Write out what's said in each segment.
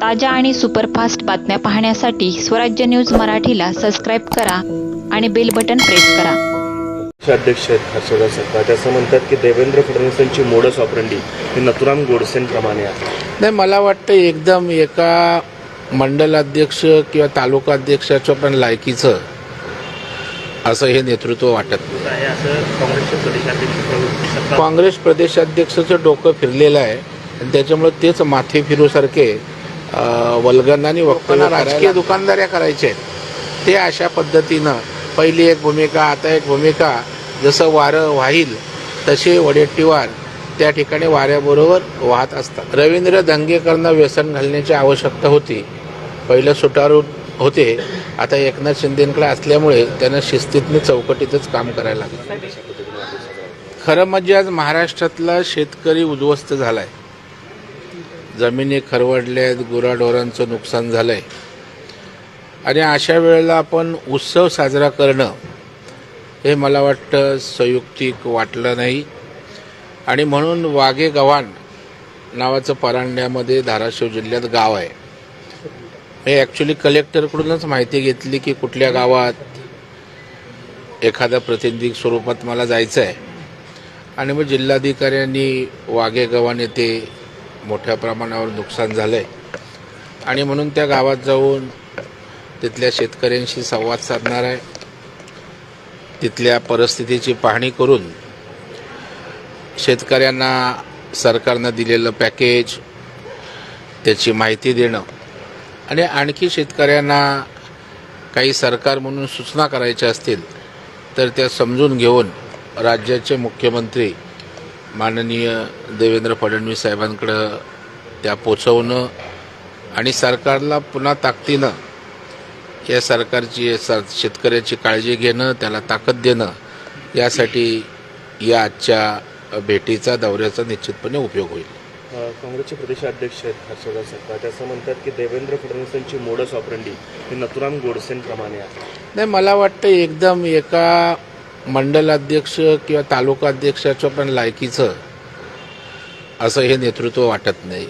ताज्या आणि सुपरफास्ट बातम्या पाहण्यासाठी स्वराज्य न्यूज मराठीला सबस्क्राईब करा आणि बेल बटन प्रेस करा. अध्यक्ष आहेत हर्षवर्धन सत्ता ते असं म्हणतात की देवेंद्र फडणवीसांची मोडस ऑपरेंडी ही नथुराम गोडसेंप्रमाणे आहे. नाही मला वाटतं एकदम एका मंडल अध्यक्ष किंवा तालुका अध्यक्षाच्या पण लायकीचं असं हे नेतृत्व वाटत नाही. आहे असं काँग्रेसचे प्रदेशाध्यक्ष सत्ता काँग्रेस प्रदेशाध्यक्षाचं डोकं फिरलेलं आहे आणि त्याच्यामुळे तेच माथे फिरूसारखे वल्गनाने वक्तांना राजकीय दुकानदाऱ्या करायच्या आहेत. ते अशा पद्धतीनं पहिली एक भूमिका आता एक भूमिका जसं वारं वाहील तसे वडेट्टीवार त्या ठिकाणी वाऱ्याबरोबर वाहत असतात. रवींद्र दंगेकरांना व्यसन घालण्याची आवश्यकता होती. पहिलं सुटारू होते. आता एकनाथ शिंदेकडे असल्यामुळे त्यांना शिस्तीतनं चौकटीतच काम करायला लागलं. खरं म्हणजे आज महाराष्ट्रातला शेतकरी उद्ध्वस्त झालाय. जमिनी खरवडल्या आहेत गुराढोरांचं नुकसान झालं आहे आणि अशा वेळेला आपण उत्सव साजरा करणं हे मला वाटतं संयुक्तिक वाटलं नाही. आणि म्हणून वाघे गव्हाण नावाचं परांड्यामध्ये धाराशिव जिल्ह्यात गाव आहे. हे ॲक्च्युली कलेक्टरकडूनच माहिती घेतली की कुठल्या गावात एखाद्या प्रतिनिधी स्वरूपात मला जायचं आहे आणि मग जिल्हाधिकाऱ्यांनी वागे गव्हाण येथे मोठ्या प्रमाणावर नुकसान झालं आहे आणि म्हणून त्या गावात जाऊन तिथल्या शेतकऱ्यांशी संवाद साधणार आहे. तिथल्या परिस्थितीची पाहणी करून शेतकऱ्यांना सरकारनं दिलेलं पॅकेज त्याची माहिती देणं आणि आणखी शेतकऱ्यांना काही सरकार म्हणून सूचना करायच्या असतील तर त्या समजून घेऊन राज्याचे मुख्यमंत्री माननीय देवेंद्र फडणवीस साहेबांकडं त्या पोचवणं आणि सरकारला पुन्हा ताकदीनं या सरकारची सर शेतकऱ्याची काळजी घेणं त्याला ताकद देणं यासाठी या आजच्या भेटीचा दौऱ्याचा निश्चितपणे उपयोग होईल. काँग्रेसचे प्रदेशाध्यक्ष आहेत सत्ता ते असं म्हणतात की देवेंद्र फडणवीसांची मोडस ऑपरेंडी ही नथुराम गोडसेंप्रमाणे आहे. नाही मला वाटतं एकदम एका मंडलाध्यक्ष किंवा तालुका अध्यक्षाच्या पण लायकीचं असं हे नेतृत्व वाटत नाही.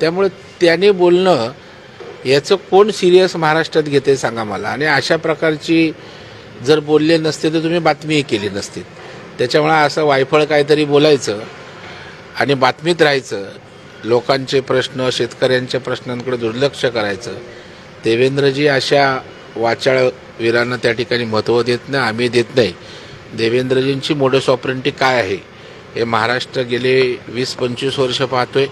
त्यामुळे त्याने बोलणं याचं कोण सिरियस महाराष्ट्रात घेते सांगा मला. आणि अशा प्रकारची जर बोलले नसते तर तुम्ही बातमीही केली नसती. त्याच्यामुळे असं वायफळ काहीतरी बोलायचं आणि बातमीत राहायचं. लोकांचे प्रश्न शेतकऱ्यांच्या प्रश्नांकडे दुर्लक्ष करायचं. देवेंद्रजी अशा वाचाळ वीरांना त्या ठिकाणी महत्त्व देत नाही आम्ही देत नाही. देवेंद्रजींची मोडस ऑपरेंटी काय आहे? हे महाराष्ट्र गेले वीस पंचवीस वर्ष पाहतोय.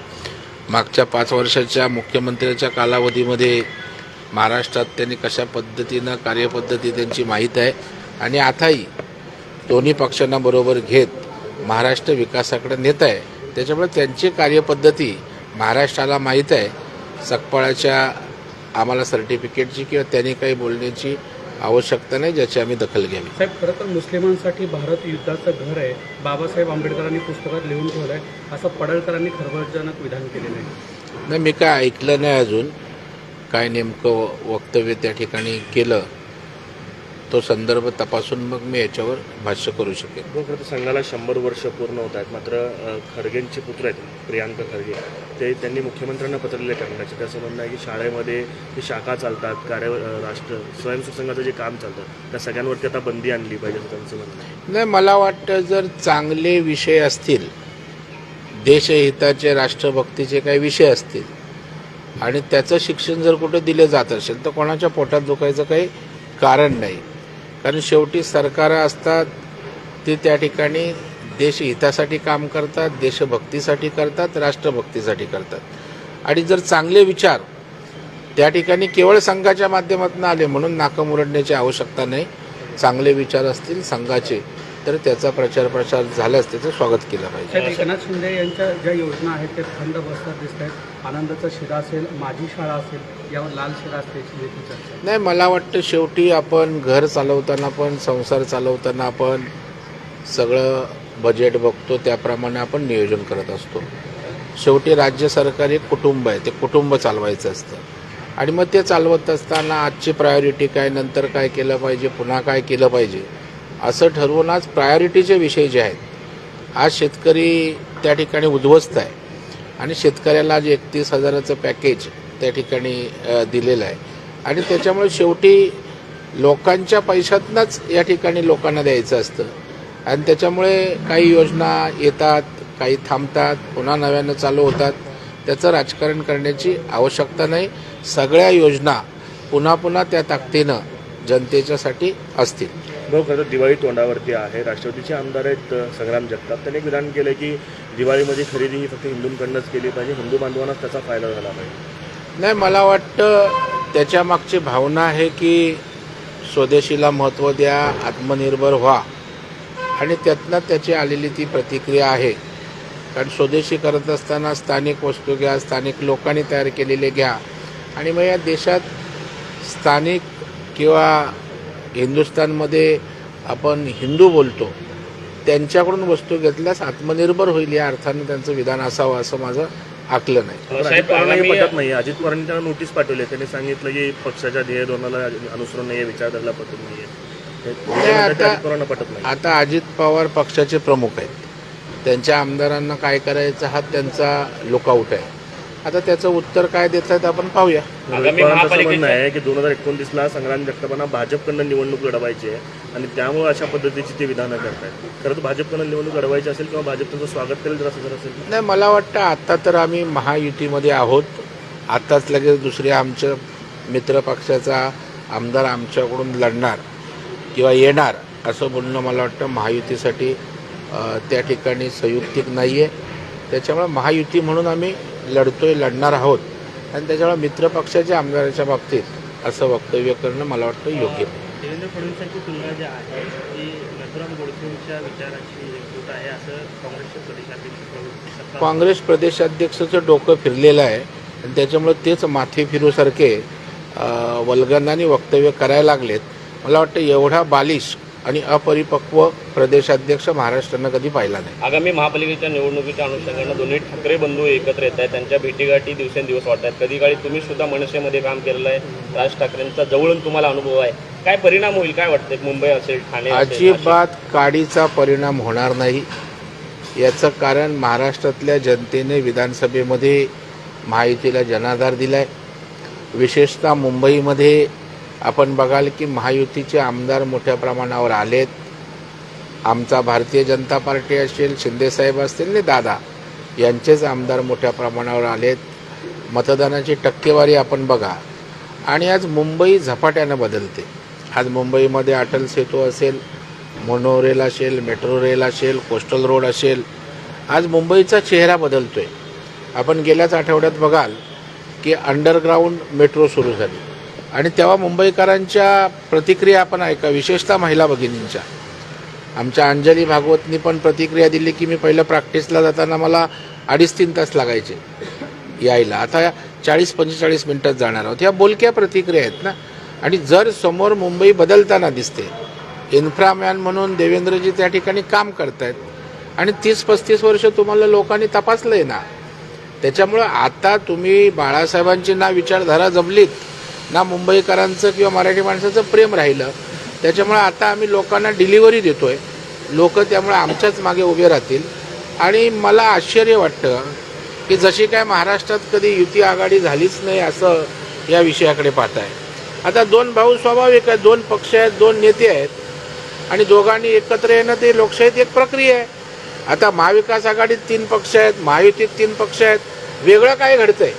मागच्या पाच वर्षाच्या मुख्यमंत्र्याच्या कालावधीमध्ये महाराष्ट्रात त्यांनी कशा पद्धतीनं कार्यपद्धती त्यांची माहीत आहे? आणि आताही दोन्ही पक्षांना बरोबर घेत महाराष्ट्र विकासाकडे नेत आहे. त्याच्यामुळे त्यांची कार्यपद्धती महाराष्ट्राला माहीत आहे. सकपाळाच्या आम्हाला सर्टिफिकेटची किंवा त्यांनी काही बोलण्याची आवश्यकता नाही ज्याची आम्ही दखल घ्यावी. साहेब खरं तर मुस्लिमांसाठी भारत युद्धाचं घर आहे. बाबासाहेब आंबेडकरांनी पुस्तकात लिहून ठेवलं आहे असं पडळकरांनी खरबळजनक विधान केलेलं आहे. नाही मी काय ऐकलं नाही अजून. काय नेमकं वक्तव्य त्या ठिकाणी केलं तो संदर्भ तपासून मग मी याच्यावर भाष्य करू शकेन. खरं तर संघाला शंभर वर्ष पूर्ण होत आहेत. मात्र खरगेंचे पुत्र आहेत प्रियांक खरगे. ते त्यांनी मुख्यमंत्र्यांना पत्र लिहिले करण्याचे त्याचं म्हणणं आहे की शाळेमध्ये जी शाखा चालतात कार्य राष्ट्र स्वयंसेवक संघाचं जे काम चालतं त्या सगळ्यांवरती आता बंदी आणली पाहिजे असं त्यांचं म्हणणं नाही मला वाटतं जर चांगले विषय असतील देशहिताचे राष्ट्रभक्तीचे काही विषय असतील आणि त्याचं शिक्षण जर कुठे दिलं जात असेल तर कोणाच्या पोटात दुखायचं काही कारण नाही. कारण शेवटी सरकारं असतात ते त्या ठिकाणी देशहितासाठी काम करतात देशभक्तीसाठी करतात राष्ट्रभक्तीसाठी करतात. आणि जर चांगले विचार त्या ठिकाणी केवळ संघाच्या माध्यमातून आले म्हणून नाकं उरडण्याची आवश्यकता नाही. चांगले विचार असतील संघाचे तर त्याचा प्रचार प्रसार झाल्यास त्याचं स्वागत केलं पाहिजे. एकनाथ शिंदे यांच्या ज्या योजना आहेत त्या थंड बसतात दिसत आहेत आनंदाचा शिरा असेल माझी शाळा असेल यावर लाल शिरा असते याची चर्चा. नाही मला वाटतं शेवटी आपण घर चालवताना पण संसार चालवताना आपण सगळं बजेट बघतो त्याप्रमाणे आपण नियोजन करत असतो. शेवटी राज्य सरकार एक कुटुंब आहे ते कुटुंब चालवायचं असतं. आणि मग ते चालवत असताना आजची प्रायोरिटी काय नंतर काय केलं पाहिजे पुन्हा काय केलं पाहिजे असं ठरवून आज प्रायोरिटीचे विषय जे आहेत आज शेतकरी त्या ठिकाणी उद्ध्वस्त आहे. आणि शेतकऱ्याला जे एकतीस हजाराचं पॅकेज त्या ठिकाणी दिलेलं आहे. आणि त्याच्यामुळे शेवटी लोकांच्या पैशातनंच या ठिकाणी लोकांना द्यायचं असतं. आणि त्याच्यामुळे काही योजना येतात काही थांबतात पुन्हा नव्यानं चालू होतात. त्याचं राजकारण करण्याची आवश्यकता नाही. सगळ्या योजना पुन्हा पुन्हा त्या ताकदीनं जनतेच्यासाठी असतील. भाऊ खरं तर दिवाळी तोंडावरती आहे. राष्ट्रवादीचे आमदार आहेत संग्राम जगताप. त्यांनी एक विधान केलं की दिवाळीमध्ये खरेदी ही फक्त हिंदूंकडनंच केली पाहिजे. हिंदू बांधवांनाच त्याचा फायदा झाला पाहिजे. नाही मला वाटतं त्याच्यामागची भावना आहे की स्वदेशीला महत्त्व द्या आत्मनिर्भर व्हा. आणि त्यातनं त्याची आलेली ती प्रतिक्रिया आहे. कारण स्वदेशी करत असताना स्थानिक वस्तू घ्या स्थानिक लोकांनी तयार केलेले घ्या. आणि मग या देशात स्थानिक किंवा हिंदुस्थानमध्ये आपण हिंदू बोलतो त्यांच्याकडून वस्तू घेतल्यास आत्मनिर्भर होईल या अर्थानं त्यांचं विधान असावं असं माझं आकलन आहे. पण अजित पवारांना हे पटत नाही. अजित पवारांनी त्यांना नोटीस पाठवली त्यांनी सांगितलं की पक्षाच्या ध्येय धोरणाला अनुसरून नाहीये विचारधाराला पटत नाहीये ते- ते म्हणतात की आता- अजित पवारांना पटत नाही. आता अजित पवार पक्षाचे प्रमुख आहेत. त्यांच्या आमदारांना काय करायचं हा त्यांचा लुकआउट आहे. आता त्याचं उत्तर काय देत आहेत आपण पाहूया. म्हणणं आहे की दोन हजार एकोणतीसला संग्राम जगतापांना भाजपकडनं निवडणूक लढवायची आहे आणि त्यामुळे अशा पद्धतीची ते विधानं करतायत. खरं तर भाजपकडनं निवडणूक लढवायची असेल किंवा भाजप त्यांचं स्वागत करेल जर असं जर असेल नाही मला वाटतं आता तर आम्ही महायुतीमध्ये आहोत. आताच लगेच दुसऱ्या आमच्या मित्रपक्षाचा आमदार आमच्याकडून लढणार किंवा येणार असं बोलणं मला वाटतं महायुतीसाठी त्या ठिकाणी संयुक्तिक नाही आहे त्याच्यामुळे महायुती म्हणून आम्ही लढतोय लढणार आहोत. आणि त्याच्यामुळे मित्रपक्षाच्या आमदाराच्या बाबतीत असं वक्तव्य करणं मला वाटतं योग्य. देवेंद्र फडणवीसांची तुलना जी आहे ती नथुराम गोडसेंच्या विचारांची एकजूट आहे असं काँग्रेसचे प्रदेशाध्यक्ष प्रवृत्ती सत्ता काँग्रेस प्रदेशाध्यक्षाचं डोकं फिरलेलं आहे आणि त्याच्यामुळे तेच माथे फिरूसारखे वल्गनाने वक्तव्य करायला लागलेत. मला वाटतं एवढा बालिश आणि अपरिपक्व प्रदेशाध्यक्ष महाराष्ट्रानं कधी पाहिला नाही. आगामी महापालिकेच्या निवडणुकीच्या अनुषंगानं दोन्ही ठाकरे बंधू एकत्र येत आहेत. त्यांच्या भेटीगाठी दिवसेंदिवस वाटत आहेत. कधी काळी तुम्ही सुद्धा मनसेमध्ये काम केलेलं आहे. राज ठाकरेंचा जवळून तुम्हाला अनुभव आहे. काय परिणाम होईल? काय वाटतंय? मुंबई असेल ठाणे अजिबात काडीचा परिणाम होणार नाही. याचं कारण महाराष्ट्रातल्या जनतेने विधानसभेमध्ये महायुतीला जनाधार दिलाय. विशेषतः मुंबईमध्ये आपण बघाल की महायुतीचे आमदार मोठ्या प्रमाणावर आलेत. आमचा भारतीय जनता पार्टी असेल शिंदेसाहेब असतील आणि दादा यांचेच आमदार मोठ्या प्रमाणावर आलेत. मतदानाची टक्केवारी आपण बघा. आणि आज मुंबई झपाट्यानं बदलते. आज मुंबईमध्ये अटल सेतू असेल मोनो रेल असेल मेट्रो रेल असेल कोस्टल रोड असेल. आज मुंबईचा चेहरा बदलतोय. आपण गेल्याच आठवड्यात बघाल की अंडरग्राऊंड मेट्रो सुरू झाली. आणि तेव्हा मुंबईकरांच्या प्रतिक्रिया आपण ऐका विशेषतः महिला भगिनींच्या. आमच्या अंजली भागवतनी पण प्रतिक्रिया दिली की मी पहिलं प्रॅक्टिसला जाताना मला अडीच तीन तास लागायचे यायला. आता चाळीस पंचेचाळीस मिनटात जाणार आहोत. ह्या बोलक्या प्रतिक्रिया आहेत ना? आणि जर समोर मुंबई बदलताना दिसते इन्फ्रामॅन म्हणून देवेंद्रजी त्या ठिकाणी काम करतायत आणि तीस पस्तीस वर्ष तुम्हाला लोकांनी तपासलं आहे ना? त्याच्यामुळं आता तुम्ही बाळासाहेबांची ना विचारधारा जमलीत ना मुंबईकरांचं किंवा मराठी माणसाचं प्रेम राहिलं. त्याच्यामुळे आता आम्ही लोकांना डिलिव्हरी देतोय. लोक त्यामुळे आमच्याच मागे उभे राहतील. आणि मला आश्चर्य वाटतं की जशी काय महाराष्ट्रात कधी युती आघाडी झालीच नाही असं या विषयाकडे पाहत आहे आता दोन भाऊ स्वाभाविक आहेत दोन पक्ष आहेत दोन नेते आहेत. आणि दोघांनी एकत्र येणं ते लोकशाहीत एक प्रक्रिया आहे. आता महाविकास आघाडीत तीन पक्ष आहेत महायुतीत तीन पक्ष आहेत. वेगळं काय घडतंय?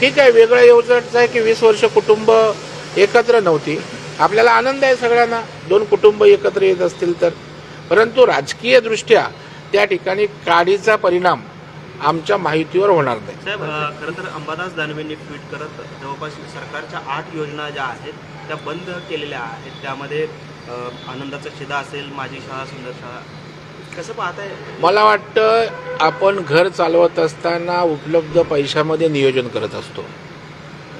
ठीक आहे वेगळं एवढंच आहे की वीस वर्ष कुटुंब एकत्र नव्हती. आपल्याला आनंद आहे सगळ्यांना. दोन कुटुंब एकत्र येत असतील तर. परंतु राजकीय दृष्ट्या त्या ठिकाणी काडीचा परिणाम आमच्या माहितीवर होणार नाही. साहेब खरं तर अंबादास दानवेंनी ट्विट करत जवळपास सरकारच्या आठ योजना ज्या आहेत त्या बंद केलेल्या आहेत. त्यामध्ये आनंदाचा शिदा असेल माझी शाळा सुंदर शाळा कसं पाहताय? मला वाटतं आपण घर चालवत असताना उपलब्ध पैशामध्ये नियोजन करत असतो.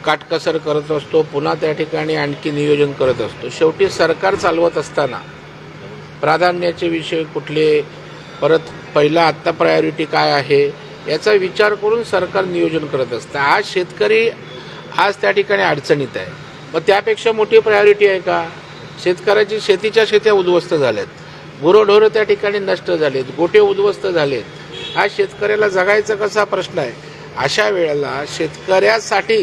काटकसर करत असतो पुन्हा त्या ठिकाणी आणखी नियोजन करत असतो. शेवटी सरकार चालवत असताना प्राधान्याचे विषय कुठले परत पहिला आत्ता प्रायोरिटी काय आहे याचा विचार करून सरकार नियोजन करत असतं. आज शेतकरी आज त्या ठिकाणी अडचणीत आहे. मग त्यापेक्षा मोठी प्रायोरिटी आहे का? शेतकऱ्याची शेतीच्या शेत्या उद्ध्वस्त झाल्यात. गुरंढोरं त्या ठिकाणी नष्ट झालेत गोटे उद्ध्वस्त झालेत. हा शेतकऱ्याला जगायचा कसा प्रश्न आहे? अशा वेळेला शेतकऱ्यासाठी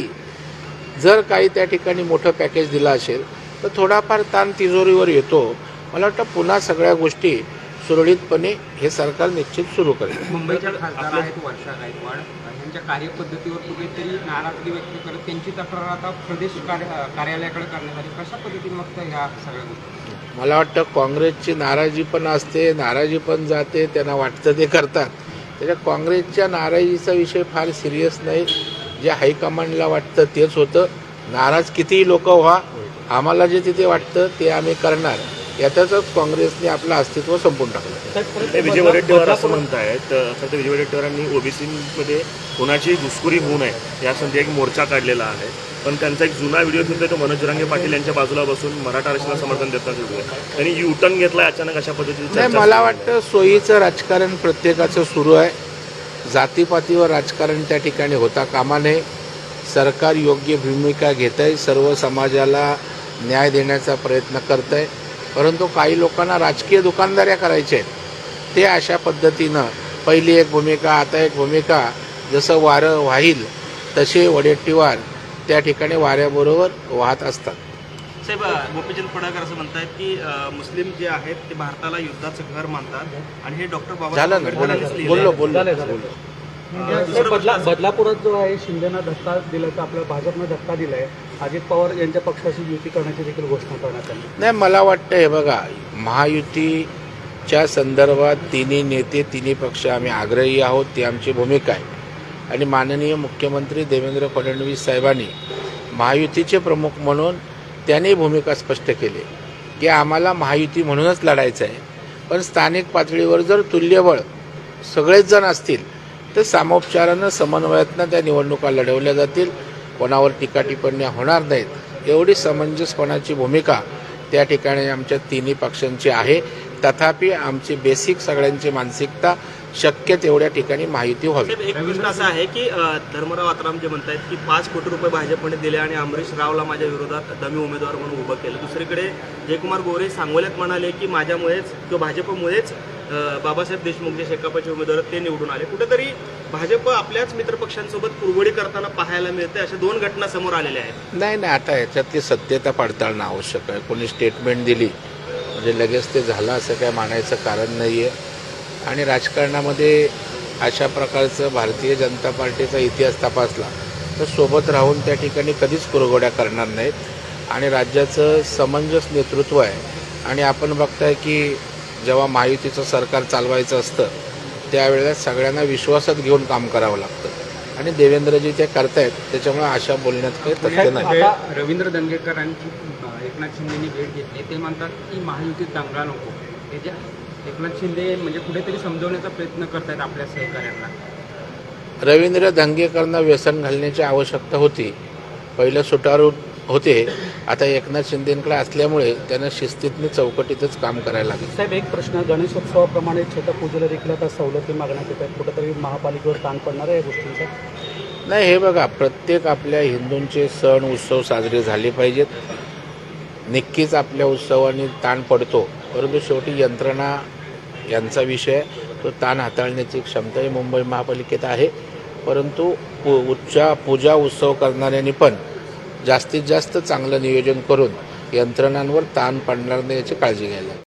जर काही त्या ठिकाणी मोठं पॅकेज दिलं असेल तर थोडाफार ताण तिजोरीवर येतो. मला वाटतं पुन्हा सगळ्या गोष्टी सुरळीतपणे हे सरकार निश्चित सुरू करेल. मुंबईच्या खासदार आहेत वर्षा गायकवाड. यांच्या कार्यपद्धतीवर कुठेतरी नाराजगी व्यक्त करत त्यांची तक्रार आता प्रदेश कार्यालयाकडे करण्यासाठी कशा पद्धतीने मग ह्या सगळ्या गोष्टी? मला वाटतं काँग्रेसची नाराजी पण असते नाराजी पण जाते त्यांना वाटतं ते करतात. त्याच्या काँग्रेसच्या नाराजीचा विषय फार सिरियस नाही. जे हायकमांडला वाटतं तेच होतं. नाराज कितीही लोक व्हा आम्हाला जे तिथे वाटतं ते आम्ही करणार. यातच काँग्रेसने आपलं अस्तित्व संपून टाकलं. ते विजय वडेट्टीवार असं अ, खरं तर विजय वडेट्टीवारांनी ओबीसीमध्ये कोणाची घुसखोरी होऊ नये यासाठी एक मोर्चा काढलेला आहे. पण त्यांचा एक जुना व्हिडिओ सुद्धा तो मनोज जरांगे पाटील यांच्या बाजूला बसून मराठा आरक्षणाला समर्थन आहे त्यांनी युटर्न घेतलाय अचानक अशा चर्चा मला. वाटतं सोयीचं राजकारण प्रत्येकाचं सुरू आहे. जातीपातीवर राजकारण त्या ठिकाणी होता कामा नये. सरकार योग्य भूमिका घेत आहे सर्व समाजाला न्याय देण्याचा प्रयत्न करत आहे परंतु काही लोकांना राजकीय दुकानदाऱ्या करायच्या आहेत. ते अशा पद्धतीनं पहिली एक भूमिका आता एक भूमिका जसं वारं वाहील तसे वडेट्टीवार त्या ठिकाणी वाऱ्याबरोबर वाहत असतात. साहेब गोपीचंद पडळकर असं म्हणतात की मुस्लिम जे आहेत ते भारताला युद्धाचं घर मानतात आणि हे डॉक्टर आंबेडकरांनीच बोललो. बोललो बदला बदलापुरात जो आहे शिंदेना धक्का दिला तर आपल्या भाजपनं धक्का दिलाय. अजित पवार यांच्या पक्षाशी युती करण्याची देखील घोषणा करण्यात आली. नाही मला वाटतं हे बघा महायुतीच्या संदर्भात तिन्ही नेते तिन्ही पक्ष आम्ही आग्रही आहोत ती आमची भूमिका आहे. आणि माननीय मुख्यमंत्री देवेंद्र फडणवीस साहेबांनी महायुतीचे प्रमुख म्हणून त्यांनी भूमिका स्पष्ट केली. की आम्हाला महायुती म्हणूनच लढायचं आहे. पण स्थानिक पातळीवर जर तुल्यबळ सगळेच जण असतील तर सामोपचारानं समन्वयातनं त्या निवडणुका लढवल्या जातील. कोणावर टीका टिप्पण्या होणार नाहीत. एवढी समंजसपणाची भूमिका त्या ठिकाणी आमच्या तिन्ही पक्षांची आहे. तथापि आमची बेसिक सगळ्यांची मानसिकता शक्य तेवढ्या ठिकाणी माहिती व्हावी. एक प्रश्न असा आहे की धर्मराव आत्राम जे म्हणतात की पाच कोटी रुपये भाजपने दिले आणि अमरीश रावला माझ्या विरोधात दमी उमेदवार म्हणून उभं केलं. दुसरीकडे जयकुमार गोरे सांगोल्यात म्हणाले की माझ्यामुळेच किंवा भाजपमुळेच बाबासाहेब देशमुख जे शेकापचे उमेदवार ते निवडून आले. कुठेतरी भाजप आपल्याच मित्रपक्षांसोबत कुरघोडी करताना पाहायला मिळते अशा दोन घटना समोर आलेल्या आहेत. नाही नाही आता याच्यातली सत्यता पडताळणं आवश्यक आहे. कोणी स्टेटमेंट दिली म्हणजे लगेच ते झालं असं काय मानायचं कारण नाही आहे आणि राजकारणामध्ये अशा प्रकारचं भारतीय जनता पार्टीचा इतिहास तपासला तर सोबत राहून त्या ठिकाणी कधीच कुरघोड्या करणार नाहीत. आणि राज्याचं समंजस नेतृत्व आहे. आणि आपण बघताय की जेव्हा महायुतीचं सरकार चालवायचं असतं त्यावेळेला सगळ्यांना विश्वासात घेऊन काम करावं लागतं. आणि देवेंद्रजी ते करतायत त्याच्यामुळे अशा बोलण्यात काही तथ्य नाही. रवींद्र दंगेकरांची एकनाथ शिंदेनी भेट घेतली ते म्हणतात की महायुतीत दंगला नको. एकनाथ शिंदे म्हणजे कुठेतरी समजवण्याचा प्रयत्न करतायत आपल्या सहकार्यांना रवींद्र धंगेकरांना व्यसन घालण्याची आवश्यकता होती. पहिलं सुटारू होते. आता एकनाथ शिंदेकडे असल्यामुळे त्यांना शिस्तीतने चौकटीतच काम करायला लागेल. साहेब एक प्रश्न. गणेशोत्सवाप्रमाणे छटपूजेला देखील आता सवलती मागण्यात येत आहेत. कुठेतरी महापालिकेवर ताण पडणार आहे या गोष्टींचा? नाही हे बघा प्रत्येक आपल्या हिंदूंचे सण उत्सव साजरे झाले पाहिजेत. नक्कीच आपल्या उत्सवाने ताण पडतो. परंतु शेवटी यंत्रणा यांचा विषय तो ताण हाताळण्याची क्षमताही मुंबई महापालिकेत आहे. परंतु पू उच्चा पूजा उत्सव करणाऱ्यांनी पण जास्तीत जास्त चांगलं नियोजन करून यंत्रणांवर ताण पडणार नाही याची काळजी घ्यायला.